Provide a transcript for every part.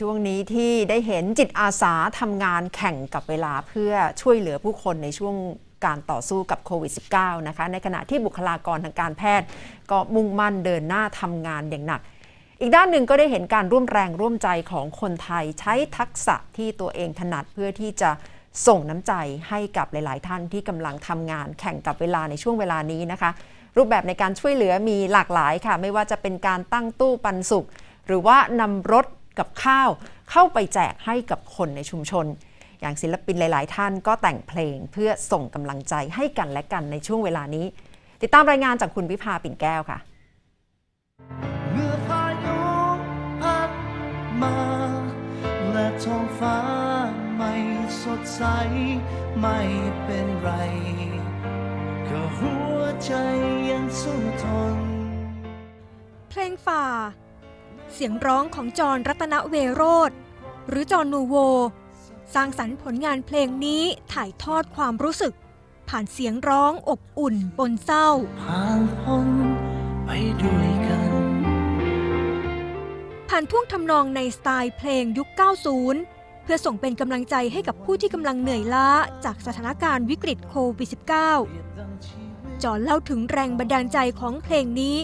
ช่วงนี้ที่ได้เห็นจิตอาสาทำงานแข่งกับเวลาเพื่อช่วยเหลือผู้คนในช่วงการต่อสู้กับโควิด -19 นะคะ ในขณะที่บุคลากรทางการแพทย์ ก็มุ่งมั่นเดินหน้าทำงานอย่างหนัก อีกด้านหนึ่งก็ได้เห็นการร่วมแรงร่วมใจของคนไทยใช้ทักษะที่ตัวเองถนัดเพื่อที่จะส่งน้ำใจให้กับหลาย ๆ ท่านที่กำลังทำงานแข่งกับเวลาในช่วงเวลานี้นะคะ รูปแบบในการช่วยเหลือมีหลากหลายค่ะ ไม่ว่าจะเป็นการตั้งตู้ปันสุข หรือว่านำรถ กับข้าวเข้าไปแจกให้กับคนในชุมชน อย่างศิลปินหลาย ๆ ท่านก็แต่งเพลงเพื่อส่งกำลังใจให้กันและกันในช่วงเวลานี้ ติดตามรายงานจากคุณวิภาปิ่นแก้วค่ะเมื่อพายุพัดมา และท้องฟ้าไม่สดใสไม่เป็นไรก็หัวใจยังสู้ทน เพลงฝ่า เสียงร้องของจอห์นรัตนเวโรธหรือจอห์นนูโว สร้างสรรค์ผลงานเพลงนี้ถ่ายทอดความรู้สึก ผ่านเสียงร้องอบอุ่นปนเศร้า ผ่านพ้นไปด้วยกัน ผ่านท่วงทำนองในสไตล์เพลงยุค 90 เพื่อส่งเป็นกำลังใจให้กับผู้ที่กำลังเหนื่อยล้าจากสถานการณ์วิกฤตโควิด -19 จอห์นเล่าถึงแรงบันดาลใจของเพลงนี้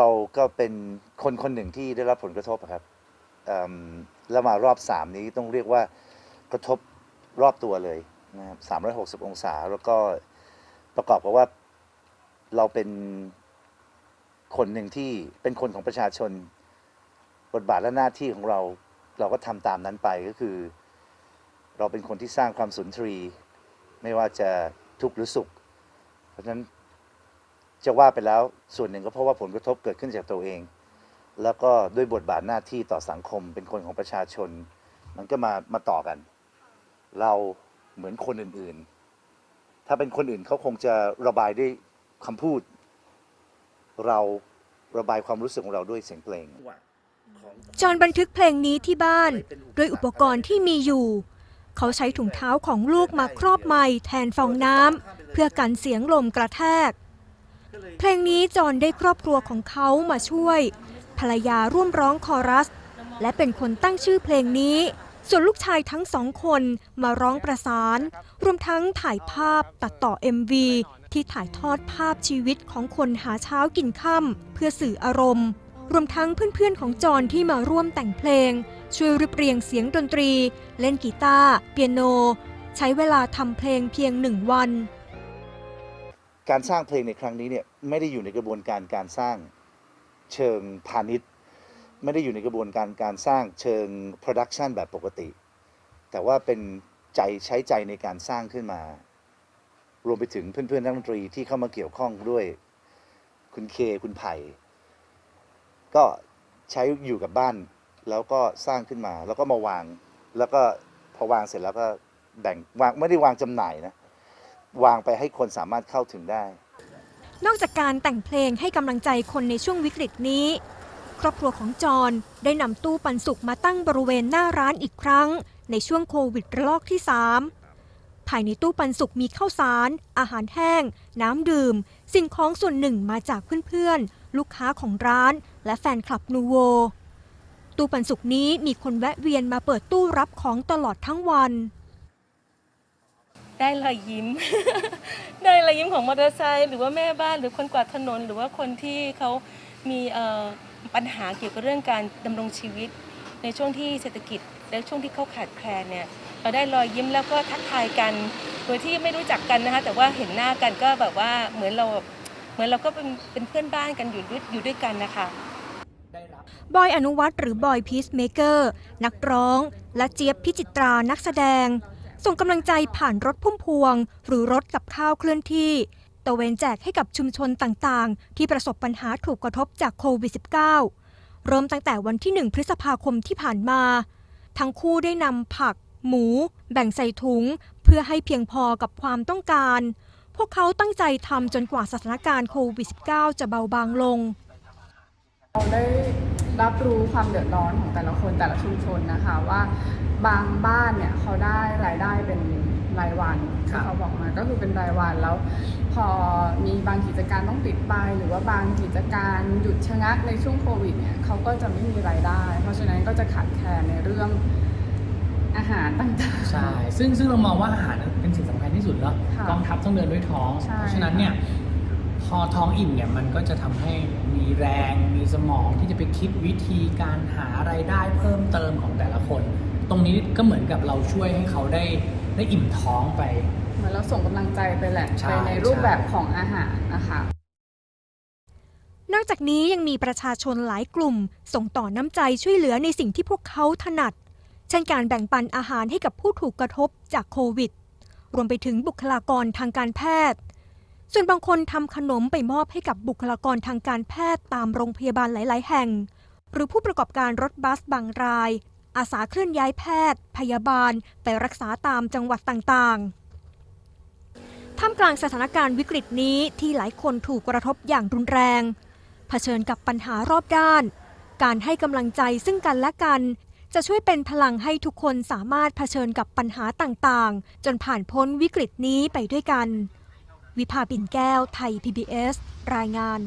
เราก็เป็นคนคนหนึ่งที่ได้รับผลกระทบอะครับเอิ่มแล้วมารอบสามนี้ต้องเรียกว่ากระทบรอบตัวเลยนะครับสามร้อยหกสิบองศา แล้วก็ประกอบกับว่าเราเป็นคนหนึ่งที่เป็นคนของประชาชน บทบาทและหน้าที่ของเราเราก็ทำตามนั้นไปก็คือ เราเป็นคนที่สร้างความสุนทรี ไม่ว่าจะทุกข์หรือสุข เพราะฉะนั้น จะว่าไปแล้วส่วนหนึ่งก็เพราะว่าผลกระทบเกิดขึ้นจากตัวเอง แล้วก็ด้วยบทบาทหน้าที่ต่อสังคมเป็นคนของประชาชน มันก็มามาต่อกัน เราเหมือนคนอื่นๆ ถ้าเป็นคนอื่นเขาคงจะระบายด้วยคำพูด เราระบายความรู้สึกของเราด้วยเสียงเพลงจอห์นบันทึกเพลงนี้ที่บ้านด้วยอุปกรณ์ที่มีอยู่ เขาใช้ถุงเท้าของลูกมาครอบไมค์แทนฟองน้ำเพื่อกันเสียงลมกระแทก เพลงนี้จอห์นได้ครอบครัวของเขามาช่วย ภรรยาร่วมร้องคอรัส และเป็นคนตั้งชื่อเพลงนี้ ส่วนลูกชายทั้งสองคนมาร้องประสาน รวมทั้งถ่ายภาพตัดต่อ MV ที่ถ่ายทอดภาพชีวิตของคนหาเช้ากินค่ำเพื่อสื่ออารมณ์ รวมทั้งเพื่อนๆของจอห์นที่มาร่วมแต่งเพลง ช่วยรีบเรียงเสียงดนตรี เล่นกีตาร์เปียโน ใช้เวลาทำเพลงเพียงหนึ่งวัน การสร้างเพลงในครั้งนี้เนี่ยไม่ได้อยู่ในกระบวนการการสร้างเชิงพาณิชย์ ไม่ได้อยู่ในกระบวนการการสร้างเชิงโปรดักชันแบบปกติ แต่ว่าเป็นใจใช้ใจในการสร้างขึ้นมา รวมไปถึงเพื่อนๆนักดนตรีที่เข้ามาเกี่ยวข้องด้วยคุณเคคุณไผ่ก็ใช้อยู่กับบ้านแล้วก็สร้างขึ้นมาแล้วก็มาวาง แล้วก็พอวางเสร็จแล้วก็แบ่งวางไม่ได้วางจำหน่ายนะ วางไปให้คนสามารถเข้าถึงได้ นอกจากการแต่งเพลงให้กำลังใจคนในช่วงวิกฤตนี้ ครอบครัวของจอนได้นำตู้ปันสุกมาตั้งบริเวณหน้าร้านอีกครั้ง ในช่วงโควิดระลอกที่ 3 ภายในตู้ปันสุกมีข้าวสาร อาหารแห้ง น้ำดื่ม สิ่งของส่วนหนึ่งมาจากเพื่อนๆ ลูกค้าของร้าน และแฟนคลับนูโวตู้ปันสุกนี้มีคนแวะเวียนมาเปิดตู้รับของตลอดทั้งวัน ได้รอยยิ้ม ได้รอยยิ้มของมอเตอร์ไซค์หรือว่าแม่บ้านหรือคนกวาดถนน หรือว่าคนที่เขามีปัญหาเกี่ยวกับเรื่องการดำรงชีวิต ในช่วงที่เศรษฐกิจ และช่วงที่เขาขาดแคลนเนี่ยเราได้รอยยิ้มแล้วก็ทักทายกันโดยที่ไม่รู้จักกันนะคะแต่ว่าเห็นหน้ากันก็แบบว่าเหมือนเราเหมือนเราก็เป็นเป็นเพื่อนบ้านกันอยู่ด้วยอยู่ด้วยกันนะคะบอยอนุวัตรหรือบอยพีซเมเกอร์นักร้อง และเจี๊ยบพิจิตรานักแสดง ส่งกำลังใจผ่านรถพุ่มพวง หรือรถกับข้าวเคลื่อนที่ตะเวนแจกให้กับชุมชนต่างๆ ที่ประสบปัญหาถูกกระทบจากโควิด -19 เริ่มตั้งแต่วันที่ 1 พฤษภาคมที่ผ่านมา ทั้งคู่ได้นำผัก หมู แบ่งใส่ถุง เพื่อให้เพียงพอกับความต้องการ พวกเขาตั้งใจทำจนกว่าสถานการณ์โควิด -19 จะเบาบางลง เราได้ รับรู้ความเดือดร้อนของแต่ละคนแต่ละชุมชนนะคะว่าบางบ้านเนี่ยเขาได้รายได้เป็นรายวันที่เขาบอกมาก็คือเป็นรายวันแล้วพพอมีบางกิจการต้องปิดไป หรือว่าบางกิจการหยุดชะงักในช่วงโควิดเนี่ยเขาก็จะไม่มีรายได้ เพราะฉะนั้นก็จะขาดแคลนในเรื่องอาหารต่างๆใช่ซึ่งซึ่งเรามองว่าอาหารเป็นสิ่งสำคัญที่สุดเนาะค่ะกองทัพต้องเดินด้วยท้องใช่เพราะฉะนั้นเนี่ยพอท้องอิ่มเนี่ยมันก็จะทำให้ มีแรงมีสมองที่จะไปคิดวิธีการหาไรายได้เพิ่มเติมของแต่ละคน ตรงนี้ก็เหมือนกับเราช่วยให้เขาได้ได้อิ่มท้องไป เหมือนเราส่งกำลังใจไปแหละใช่ไปในรูปแบบใช่ ของอาหารนะคะ นอกจากนี้ยังมีประชาชนหลายกลุ่ม ส่งต่อน้ำใจช่วยเหลือในสิ่งที่พวกเขาถนัด เช่นการแบ่งปันอาหารให้กับผู้ถูกกระทบจากโควิด รวมไปถึงบุคลากรทางการแพทย์ ส่วนบางคนทำขนมไปมอบให้กับบุคลากรทางการแพทย์ตามโรงพยาบาลหลาย ๆ แห่ง หรือผู้ประกอบการรถบัสบางราย อาสาเคลื่อนย้ายแพทย์ พยาบาล ไปรักษาตามจังหวัดต่าง ๆ ท่ามกลางสถานการณ์วิกฤตนี้ที่หลายคนถูกกระทบอย่างรุนแรง เผชิญกับปัญหารอบด้าน การให้กำลังใจซึ่งกันและกัน จะช่วยเป็นพลังให้ทุกคนสามารถเผชิญกับปัญหาต่าง ๆ จนผ่านพ้นวิกฤตนี้ไปด้วยกัน วิภาปิ่นแก้ว ไทย PBS รายงาน